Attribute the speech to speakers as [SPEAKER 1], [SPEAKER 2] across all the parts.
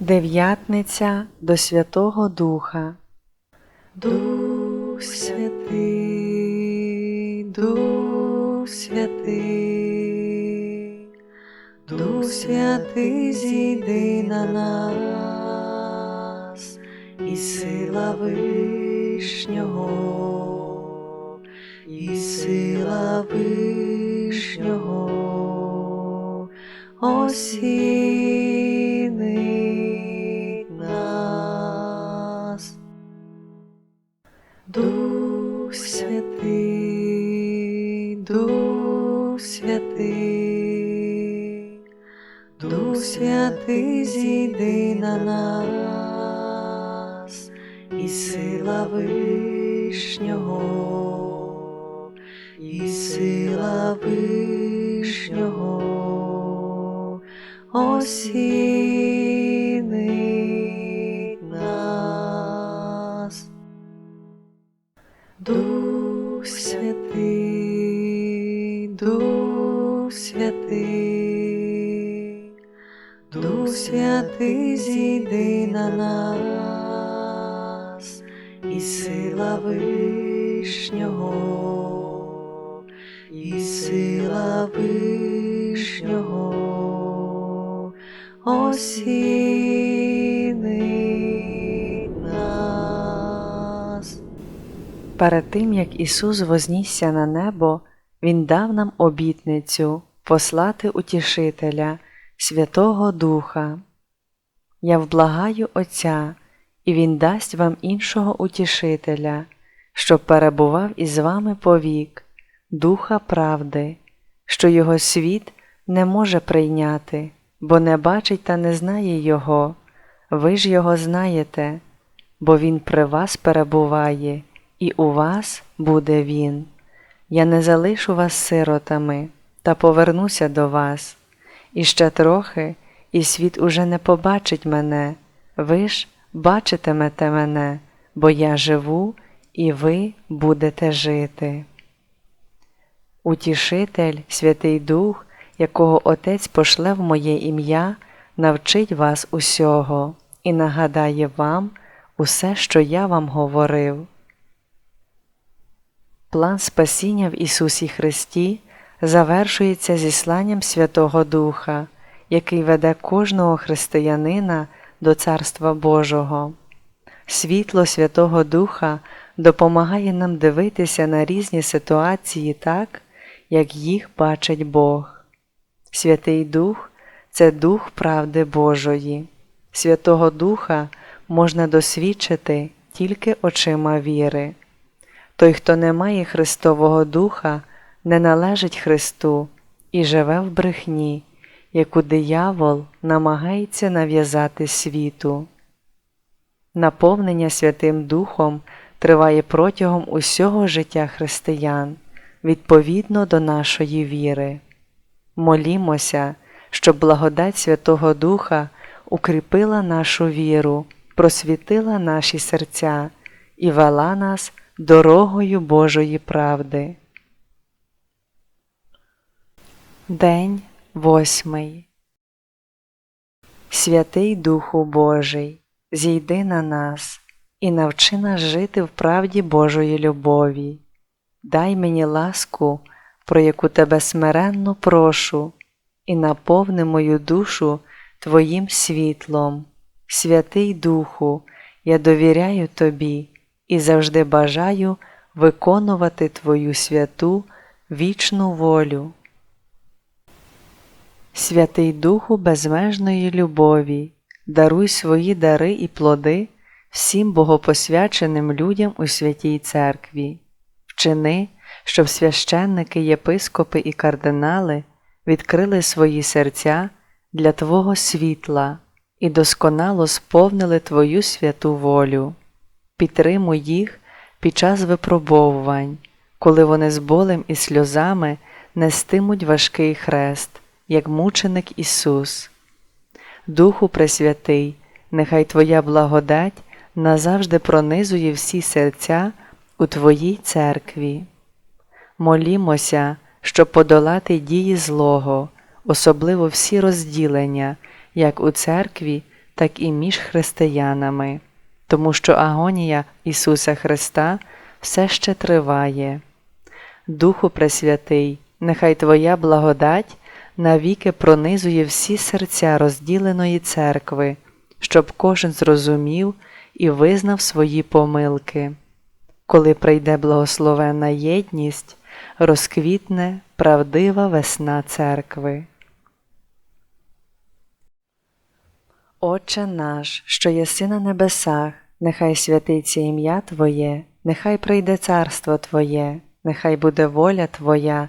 [SPEAKER 1] Дев'ятниця до Святого Духа.
[SPEAKER 2] Дух святий, Дух святий, Дух святий зійди на нас, і сила вишнього, і сила вишнього осінить святий зійди на нас, і сила вишнього, і сила вишнього осінить нас. Дух святий, Дух святий, святий зійди на нас, і сила вишнього, і сила вишнього осінить нас.
[SPEAKER 1] Перед тим, як Ісус вознісся на небо, Він дав нам обітницю послати Утішителя, Святого Духа. Я вблагаю Отця, і Він дасть вам іншого утішителя, щоб перебував із вами повік, Духа правди, що Його світ не може прийняти, бо не бачить та не знає Його. Ви ж Його знаєте, бо Він при вас перебуває, і у вас буде Він. Я не залишу вас сиротами, та повернуся до вас. І ще трохи, і світ уже не побачить мене, ви ж бачитимете мене, бо я живу, і ви будете жити. Утішитель, Святий Дух, якого Отець пошле в моє ім'я, навчить вас усього і нагадає вам усе, що я вам говорив. План спасіння в Ісусі Христі завершується зісланням Святого Духа, який веде кожного християнина до Царства Божого. Світло Святого Духа допомагає нам дивитися на різні ситуації так, як їх бачить Бог. Святий Дух це Дух правди Божої. Святого Духа можна досвідчити тільки очима віри. Той, хто не має Христового Духа, не належить Христу і живе в брехні, яку диявол намагається нав'язати світу. Наповнення Святим Духом триває протягом усього життя християн відповідно до нашої віри. Молімося, щоб благодать Святого Духа укріпила нашу віру, просвітила наші серця і вела нас дорогою Божої правди. День восьмий Святий Духу Божий, зійди на нас і навчи нас жити в правді Божої любові. Дай мені ласку, про яку тебе смиренно прошу, і наповни мою душу Твоїм світлом. Святий Духу, я довіряю Тобі і завжди бажаю виконувати Твою святу вічну волю. Святий Духу безмежної любові, даруй свої дари і плоди всім богопосвяченим людям у святій церкві, вчини, щоб священники, єпископи і кардинали відкрили свої серця для Твого світла і досконало сповнили Твою святу волю. Підтримуй їх під час випробовувань, коли вони з болем і сльозами нестимуть важкий хрест, як мученик Ісус. Духу Пресвятий, нехай Твоя благодать назавжди пронизує всі серця у Твоїй церкві. Молімося, щоб подолати дії злого, особливо всі розділення, як у церкві, так і між християнами, тому що агонія Ісуса Христа все ще триває. Духу Пресвятий, нехай Твоя благодать навіки пронизує всі серця розділеної церкви, щоб кожен зрозумів і визнав свої помилки. Коли прийде благословенна єдність, розквітне правдива весна церкви. Отче наш, що єси на небесах, нехай святиться ім'я Твоє, нехай прийде царство Твоє, нехай буде воля Твоя,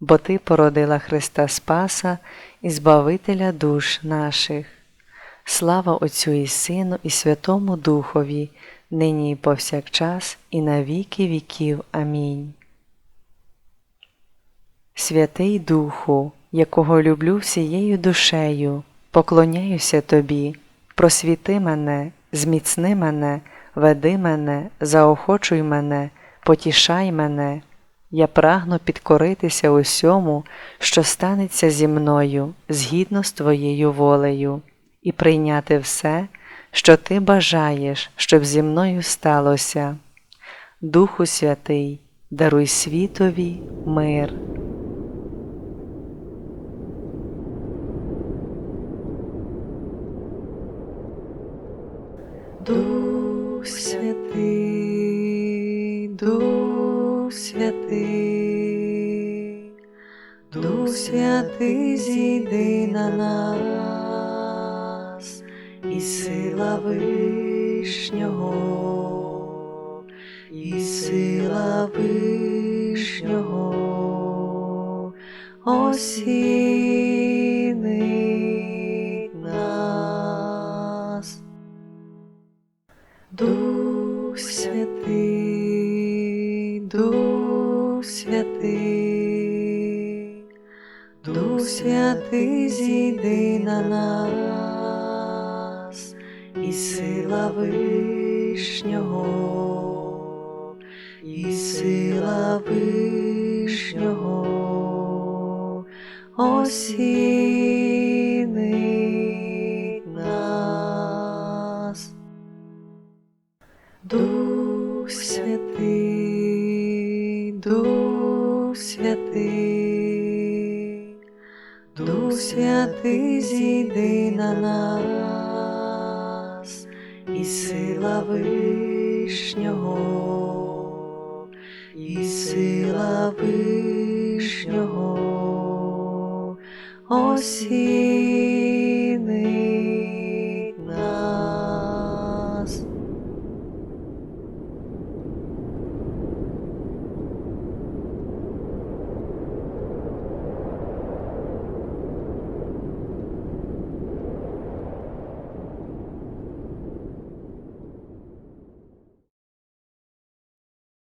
[SPEAKER 1] бо Ти породила Христа Спаса і Збавителя душ наших. Слава Отцю і Сину, і Святому Духові, нині і повсякчас, і на віки віків. Амінь. Святий Духу, якого люблю всією душею, поклоняюся Тобі, просвіти мене, зміцни мене, веди мене, заохочуй мене, потішай мене. Я прагну підкоритися усьому, що станеться зі мною, згідно з Твоєю волею, і прийняти все, що Ти бажаєш, щоб зі мною сталося. Духу Святий, даруй світові мир.
[SPEAKER 2] Святий, Дух Святий, зійди на нас, і сила Вишнього, і сила Вишнього осінить нас. Дух Святий, Дух Святий, Дух Святий, зійди на нас, і сила Вишнього, і сила Вишнього осінить нас. Дух Святий, Дух Святий, Дух Святий, зійди на нас, і сила Вишнього, і сила Вишнього. Осінить